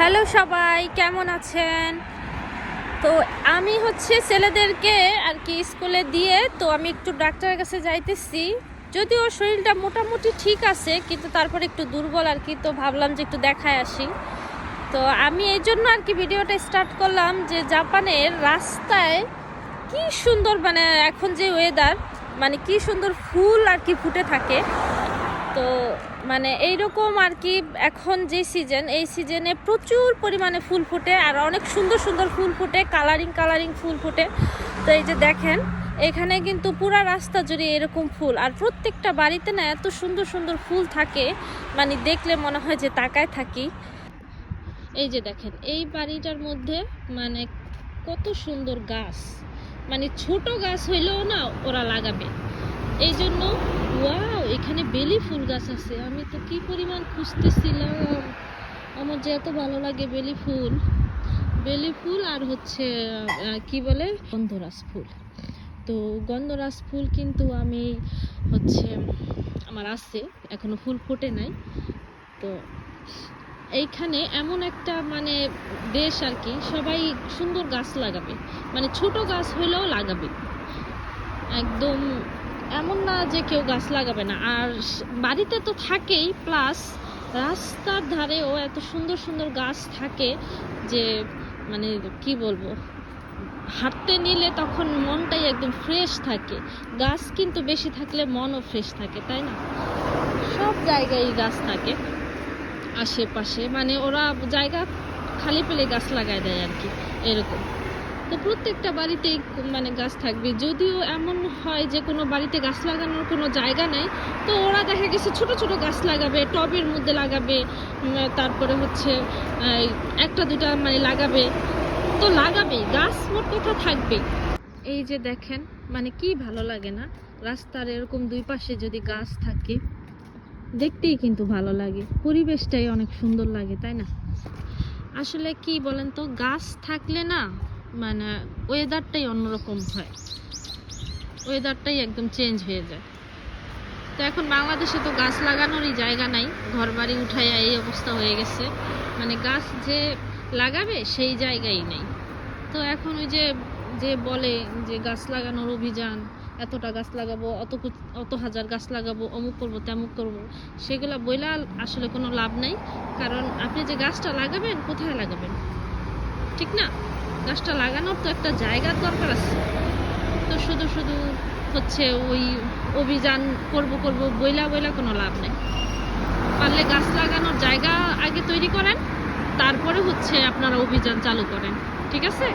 Hello সবাই, কেমন আছেন? তো আমি হচ্ছে ছেলেদেরকে আর কি স্কুলে দিয়ে, তো আমি একটু ডাক্তারের কাছে যাইতেছি। যদিও শরীরটা মোটামুটি ঠিক আছে, কিন্তু তারপর একটু দুর্বল আর কি, তো ভাবলাম যে একটু দেখায় আসি। তো আমি এই জন্য আর কি ভিডিওটা স্টার্ট করলাম যে জাপানের রাস্তায় কি সুন্দর মানে এখন যে ওয়েদার মানে কি সুন্দর ফুল আর কি ফুটে থাকে। তো মানে এইরকম আর কি এখন যে সিজন এই সিজনে প্রচুর পরিমাণে ফুল ফোটে আর অনেক সুন্দর সুন্দর ফুল ফোটে কালারিং কালারিং ফুল ফোটে। তো এই যে দেখেন, এখানে কিন্তু পুরা রাস্তা জুড়ে এরকম ফুল। আর প্রত্যেকটা বাড়িতে না এত সুন্দর সুন্দর ফুল থাকে মানে দেখলে মনে হয় যে তাকায় থাকি। এই যে দেখেন, এই বাড়িটার মধ্যে মানে কত সুন্দর গাছ। মানে ছোট গাছ হইলেও না ওরা লাগাবে। এই জন্য ওয়াও, এখানে বেলি ফুল গাছ আছে। আমি তো কি পরিমাণ খুঁজতেছিলাম। আমার যে এত ভালো লাগে বেলি ফুল। বেলি ফুল আর হচ্ছে কি বলে? গন্ধরাজ ফুল। তো গন্ধরাজ ফুল কিন্তু আমি হচ্ছে, আমার আছে, এখনও ফুল ফোটে নাই। তো এইখানে এমন একটা মানে দেশ আর কি, সবাই সুন্দর গাছ লাগাবে। মানে ছোট গাছ হলেও লাগাবে। একদম এমন না যে কেউ গাছ লাগাবে না। আর বাড়িতে তো থাকেই প্লাস রাস্তার ধারেও এত সুন্দর সুন্দর গাছ থাকে যে মানে কি বলব, হাঁটতে নিলে তখন মনটাই একদম ফ্রেশ থাকে। গাছ কিন্তু বেশি থাকলে মনও ফ্রেশ থাকে, তাই না? সব জায়গায় গাছ থাকে আশেপাশে। মানে ওরা জায়গা খালি পেলে গাছ লাগায় দেয় আর কি, এরকম। তো প্রত্যেকটা বাড়িতেই মানে গাছ থাকবে। যদিও এমন হয় যে কোনো বাড়িতে গাছ লাগানোর কোনো জায়গা নেই, তো ওরা দেখা গেছে ছোট ছোট গাছ লাগাবে, টবের মধ্যে লাগাবে তারপরে হচ্ছে একটা দুটা মানে লাগাবে। তো লাগাবেই, গাছ মোট কথা থাকবে এই যে দেখেন মানে কি ভালো লাগে না? রাস্তার এরকম দুই পাশে যদি গাছ থাকে, দেখতেই কিন্তু ভালো লাগে। পরিবেশটাই অনেক সুন্দর লাগে, তাই না? আসলে কি বলেন তো, গাছ থাকলে না মানে ওয়েদারটাই অন্যরকম হয়। ওয়েদারটাই একদম চেঞ্জ হয়ে যায়। তো এখন বাংলাদেশে তো গাছ লাগানোরই জায়গা নাই ঘর বাড়ি উঠাইয়া এই অবস্থা হয়ে গেছে। মানে গাছ যে লাগাবে সেই জায়গাই নেই। তো এখন ওই যে যে বলে যে গাছ লাগানোর অভিযান, এতটা গাছ লাগাবো, অত অত হাজার গাছ লাগাবো, অমুক করব, তেমুক করব, সেগুলা বইলা আসলে কোনো লাভ নাই। কারণ আপনি যে গাছটা লাগাবেন, কোথায় লাগাবেন? ঠিক না? গাছটা লাগানোর তো একটা জায়গার দরকার আছে। তো শুধু শুধু হচ্ছে ওই অভিযান করব করব, বইলা বইলা কোনো লাভ নেই। পারলে গাছ লাগানোর জায়গা আগে তৈরি করেন, তারপরে হচ্ছে আপনারা অভিযান চালু করেন। ঠিক আছে?